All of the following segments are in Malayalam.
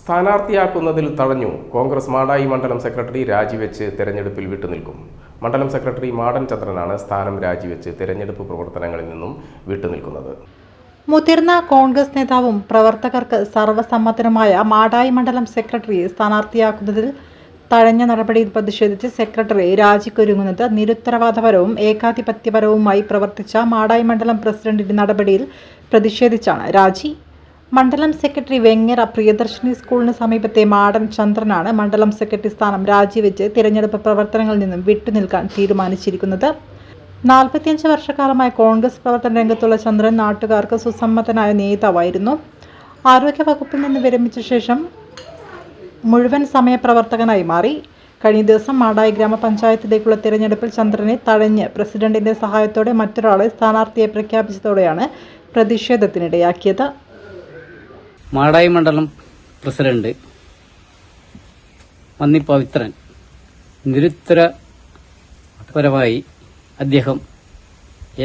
സ്ഥാനാർത്ഥിയാക്കുന്നതിൽ തടഞ്ഞു കോൺഗ്രസ് മാടായി മണ്ഡലം സെക്രട്ടറി രാജിവെച്ച് തെരഞ്ഞെടുപ്പിൽ വിട്ടുനിൽക്കും. മണ്ഡലം സെക്രട്ടറി മാടൻ ചന്ദ്രനാണ് സ്ഥാനം രാജിവെച്ച് തെരഞ്ഞെടുപ്പ് പ്രവർത്തനങ്ങളിൽ നിന്നും വിട്ടുനിൽക്കുന്നത്. മുതിർന്ന കോൺഗ്രസ് നേതാവും പ്രവർത്തകർക്ക് സർവസമ്മതനുമായ മാടായി മണ്ഡലം സെക്രട്ടറിയെ സ്ഥാനാർത്ഥിയാക്കുന്നതിൽ തഴഞ്ഞ നടപടിയിൽ പ്രതിഷേധിച്ച് സെക്രട്ടറി രാജിക്കൊരുങ്ങുന്നത് നിരുത്തരവാദപരവും ഏകാധിപത്യപരവുമായി പ്രവർത്തിച്ച മാടായി മണ്ഡലം പ്രസിഡന്റിന്റെ നടപടിയിൽ പ്രതിഷേധിച്ചാണ് രാജി. മണ്ഡലം സെക്രട്ടറി വെങ്ങറ പ്രിയദർശിനി സ്കൂളിന് സമീപത്തെ മാടൻ ചന്ദ്രനാണ് മണ്ഡലം സെക്രട്ടറി സ്ഥാനം രാജിവെച്ച് തിരഞ്ഞെടുപ്പ് പ്രവർത്തനങ്ങളിൽ നിന്നും വിട്ടുനിൽക്കാൻ തീരുമാനിച്ചിരിക്കുന്നത്. നാൽപ്പത്തിയഞ്ച് വർഷക്കാലമായി കോൺഗ്രസ് പ്രവർത്തന രംഗത്തുള്ള ചന്ദ്രൻ നാട്ടുകാർക്ക് സുസമ്മതനായ നേതാവായിരുന്നു. ആരോഗ്യ വകുപ്പിൽ നിന്ന് വിരമിച്ച ശേഷം മുഴുവൻ സമയ പ്രവർത്തകനായി മാറി. കഴിഞ്ഞ ദിവസം മാടായി ഗ്രാമപഞ്ചായത്തിലേക്കുള്ള തിരഞ്ഞെടുപ്പിൽ ചന്ദ്രനെ തഴഞ്ഞ് പ്രസിഡന്റിന്റെ സഹായത്തോടെ മറ്റൊരാളെ സ്ഥാനാർത്ഥിയെ പ്രഖ്യാപിച്ചതോടെയാണ് പ്രതിഷേധത്തിനിടയാക്കിയത്. മാടായി മണ്ഡലം പ്രസിഡന്റ് മന്നി പവിത്രൻ നിരുത്തരപരമായി അദ്ദേഹം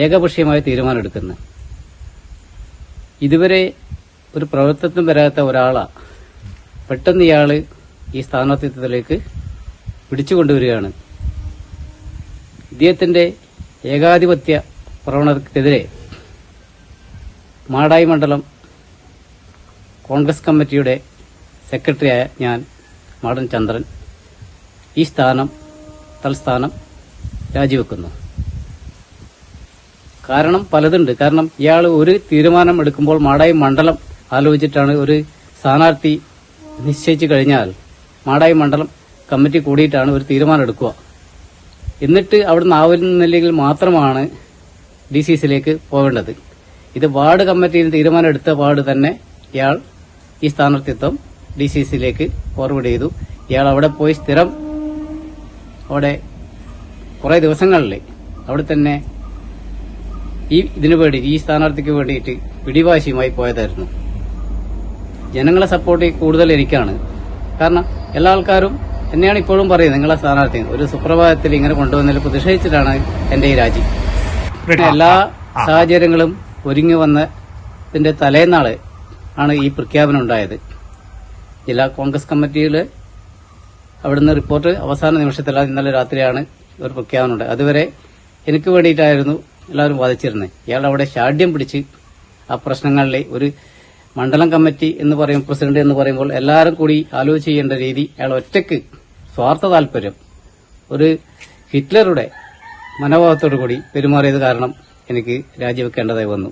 ഏകപക്ഷീയമായ തീരുമാനമെടുക്കുന്നു ഇതുവരെ ഒരു പ്രവർത്തനത്തിനും വരാത്ത ഒരാളാ പെട്ടെന്ന് ഇയാൾ ഈ സ്ഥാനാർത്ഥിത്വത്തിലേക്ക് പിടിച്ചുകൊണ്ടുവരികയാണ്. ഇദ്ദേഹത്തിന്റെ ഏകാധിപത്യ പ്രവണതക്കെതിരെ മാടായി മണ്ഡലം കോൺഗ്രസ് കമ്മിറ്റിയുടെ സെക്രട്ടറിയായ ഞാൻ മാടൻ ചന്ദ്രൻ ഈ സ്ഥാനം തൽസ്ഥാനം രാജിവെക്കുന്നു. കാരണം പലതുണ്ട്. കാരണം ഇയാൾ ഒരു തീരുമാനം എടുക്കുമ്പോൾ മാടായി മണ്ഡലം ആലോചിച്ചിട്ടാണ് ഒരു സ്ഥാനാർത്ഥി നിശ്ചയിച്ചു കഴിഞ്ഞാൽ മാടായി മണ്ഡലം കമ്മിറ്റി കൂടിയിട്ടാണ് ഒരു തീരുമാനം എടുക്കുക. എന്നിട്ട് അവിടുന്ന് ആവുന്നില്ലെങ്കിൽ മാത്രമാണ് ഡി സി സിയിലേക്ക് പോകേണ്ടത് ഇത് വാർഡ് കമ്മിറ്റിയിൽ തീരുമാനം എടുത്ത വാർഡ് തന്നെ ഇയാൾ ഈ സ്ഥാനാർത്ഥിത്വം ഡി സി സിയിലേക്ക് ഫോർവേഡ് ചെയ്തു. ഇയാൾ അവിടെ പോയി സ്ഥിരം അവിടെ കുറെ ദിവസങ്ങളിൽ അവിടെ തന്നെ ഈ ഇതിനു വേണ്ടി ഈ സ്ഥാനാർത്ഥിക്ക് വേണ്ടിയിട്ട് പിടിവാശിയുമായി പോയതായിരുന്നു. ജനങ്ങളെ സപ്പോർട്ട് കൂടുതൽ എനിക്കാണ്. കാരണം എല്ലാ ആൾക്കാരും എന്നെയാണ് ഇപ്പോഴും പറയുന്നത് നിങ്ങളെ സ്ഥാനാർത്ഥി. ഒരു സുപ്രഭാതത്തിൽ ഇങ്ങനെ കൊണ്ടുവന്നതിൽ പ്രതിഷേധിച്ചിട്ടാണ് എന്റെ ഈ രാജി. എല്ലാ സാഹചര്യങ്ങളും ഒരുങ്ങി വന്നതിന്റെ തലേന്നാൾ ആണ് ഈ പ്രഖ്യാപനം ഉണ്ടായത്. ജില്ലാ കോൺഗ്രസ് കമ്മിറ്റിയിൽ അവിടുന്ന് റിപ്പോർട്ട് അവസാന നിമിഷത്തിൽ ഇന്നലെ രാത്രിയാണ് ഒരു പ്രഖ്യാപനം ഉണ്ട് അതുവരെ എനിക്ക് വേണ്ടിയിട്ടായിരുന്നു എല്ലാവരും വാദിച്ചിരുന്നത്. ഇയാൾ അവിടെ ഷാഢ്യം പിടിച്ച് ആ പ്രശ്നങ്ങളിലെ ഒരു മണ്ഡലം കമ്മിറ്റി എന്ന് പറയും പ്രസിഡന്റ് എന്ന് പറയുമ്പോൾ എല്ലാവരും കൂടി ആലോചിച്ച് ചെയ്യേണ്ട രീതി അയാൾ ഒറ്റയ്ക്ക് സ്വാർത്ഥ താല്പര്യം ഒരു ഹിറ്റ്ലറുടെ മനോഭാവത്തോടു കൂടി പെരുമാറിയത് കാരണം എനിക്ക് രാജിവെക്കേണ്ടതായി വന്നു.